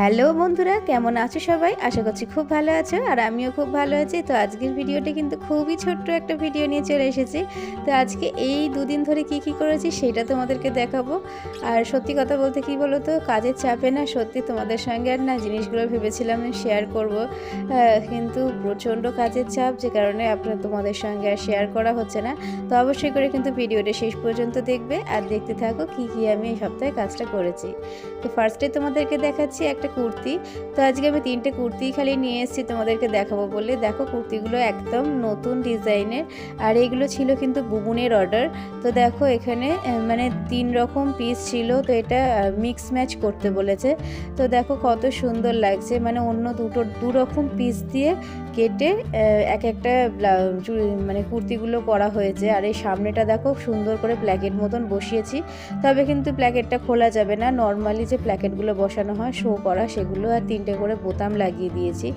Hello বন্ধুরা, কেমন আছো সবাই? আশা করছি খুব ভালো আছো আর আমিও খুব ভালো আছি। তো আজকের ভিডিওটা কিন্তু খুবই ছোট্ট একটা ভিডিও নিয়ে চলে এসেছি। তো আজকে এই দুদিন ধরে কি কি করেছি সেটা তোমাদেরকে দেখাবো। আর সত্যি কথা বলতে কি বলো তো কাজের চাপে না সত্যি তোমাদের সঙ্গে আর না জিনিসগুলো ভেবেছিলাম শেয়ার করব। কিন্তু প্রচণ্ড কাজের চাপ, যে কারণে আপনার তোমাদের সঙ্গে আর শেয়ার করা হচ্ছে না। তো অবশ্যই করে কিন্তু ভিডিওটা শেষ পর্যন্ত দেখবে আর দেখতে থাকো কি কি আমি এই সপ্তাহে কাজটা করেছি। তো ফার্স্টে তোমাদেরকে দেখাচ্ছি একটা কুর্তি। তো আজকে আমি তিনটে কুর্তি খালি নিয়ে এসেছি তোমাদেরকে দেখাবো বলে। দেখো কুর্তিগুলো একদম নতুন ডিজাইনের। আর এইগুলো ছিল কিন্তু বুবুনের অর্ডার তো দেখো এখানে মানে তিন রকম পিস ছিল। তো এটা মিক্স ম্যাচ করতে বলেছে। তো দেখো কত সুন্দর লাগছে। মানে অন্য দুটো, দু রকম পিস দিয়ে কেটে এক একটা মানে কুর্তিগুলো করা হয়েছে। আর এই সামনেটা দেখো সুন্দর করে প্ল্যাকেট মতন বসিয়েছি। তবে কিন্তু প্ল্যাকেটটা খোলা যাবে না। নর্মালি যে প্ল্যাকেটগুলো বসানো হয় শো করা সেগুলো আর তিনটে করে বোতাম লাগিয়ে দিয়েছি।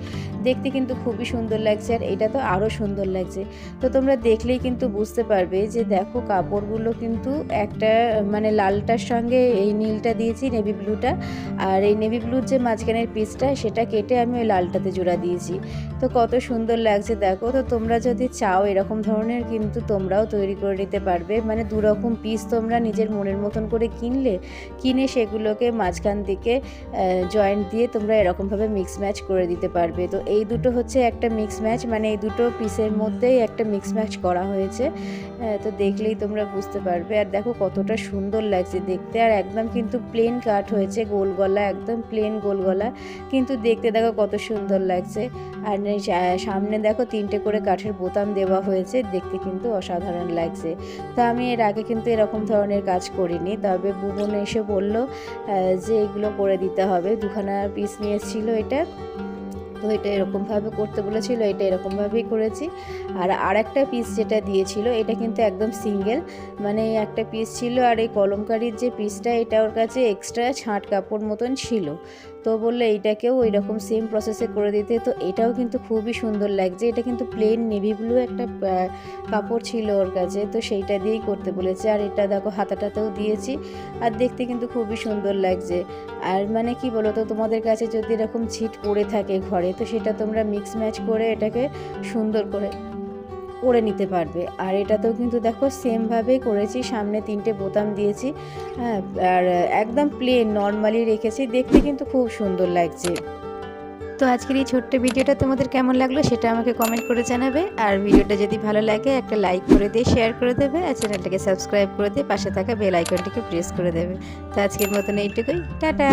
দেখতে কিন্তু খুবই সুন্দর লাগছে আর এটা তো আরও সুন্দর লাগছে। তো তোমরা দেখলেই কিন্তু বুঝতে পারবে যে দেখো কাপড়গুলো কিন্তু একটা মানে লালটার সঙ্গে এই নীলটা দিয়েছি নেভি ব্লুটা আর এই নেভি ব্লুর যে মাঝখানের পিসটা সেটা কেটে আমি ওই লালটাতে জোড়া দিয়েছি। তো কত সুন্দর লাগছে দেখো। তো তোমরা যদি চাও এরকম ধরনের কিন্তু তোমরাও তৈরি করে নিতে পারবে। মানে দু রকম পিস তোমরা নিজের মনের মতন করে কিনলে, কিনে সেগুলোকে মাঝখান দিকে জয়েন্ট দিয়ে তোমরা এরকমভাবে মিক্স ম্যাচ করে দিতে পারবে। তো এই দুটো হচ্ছে একটা মিক্স ম্যাচ মানে এই দুটো পিসের মধ্যেই একটা মিক্স ম্যাচ করা হয়েছে। আহ, তো দেখলেই তোমরা বুঝতে পারবে। আর দেখো কতটা সুন্দর লাগছে দেখতে। আর একদম কিন্তু প্লেন কাট হয়েছে গোল গলা একদম প্লেন গোল গলা। কিন্তু দেখতে দেখো কত সুন্দর লাগছে। আর সামনে দেখো তিনটে করে কাঠের বোতাম দেওয়া হয়েছে। দেখতে কিন্তু অসাধারণ লাগছে। তো আমি এর আগে কিন্তু এরকম ধরনের কাজ করিনি। তবে বুবন এসে বলল যে এগুলো করে দিতে হবে। দুখানা পিস নিয়েছিল এটা। তো এটা এরকমভাবে করতে বলেছিল, এটা এরকমভাবেই করেছি। আর আর একটা পিস যেটা দিয়েছিল, এটা কিন্তু একদম সিঙ্গেল মানে একটা পিস ছিল আর এই কলমকারির যে পিসটা এটা ওর কাছে এক্সট্রা ছাঁট কাপড় মতন ছিল। তো বললে এইটাকেও ওই রকম সেম প্রসেসে করে দিতে। তো এটাও কিন্তু খুবই সুন্দর লাগছে। এটা কিন্তু প্লেন নেভি ব্লু একটা কাপড় ছিল ওর কাছে। তো সেইটা দিয়েই করতে বলেছে। আর এটা দেখো, হাতাটাতেও দিয়েছি। আর দেখতে কিন্তু খুবই সুন্দর লাগছে। আর মানে কি বলো তো তোমাদের কাছে যদি এরকম ছিট পড়ে থাকে ঘরে, তো সেটা তোমরা মিক্স ম্যাচ করে এটাকে সুন্দর করে করে নিতে পারবে। আর এটাতেও কিন্তু দেখো সেমভাবেই করেছি, সামনে তিনটে বোতাম দিয়েছি হ্যাঁ আর একদম প্লেন নর্মালি রেখেছি। দেখতে কিন্তু খুব সুন্দর লাগছে। তো আজকের এই ছোট্ট ভিডিওটা তোমাদের কেমন লাগল সেটা আমাকে কমেন্ট করে জানাবে। আর ভিডিওটা যদি ভালো লাগে, একটা লাইক করে দিয়ে শেয়ার করে দেবে, আর চ্যানেলটাকে সাবস্ক্রাইব করে দিয়ে, পাশে থাকা বেল আইকনটিকে প্রেস করে দেবে। তো আজকের মতন এইটুকুই। টাটা!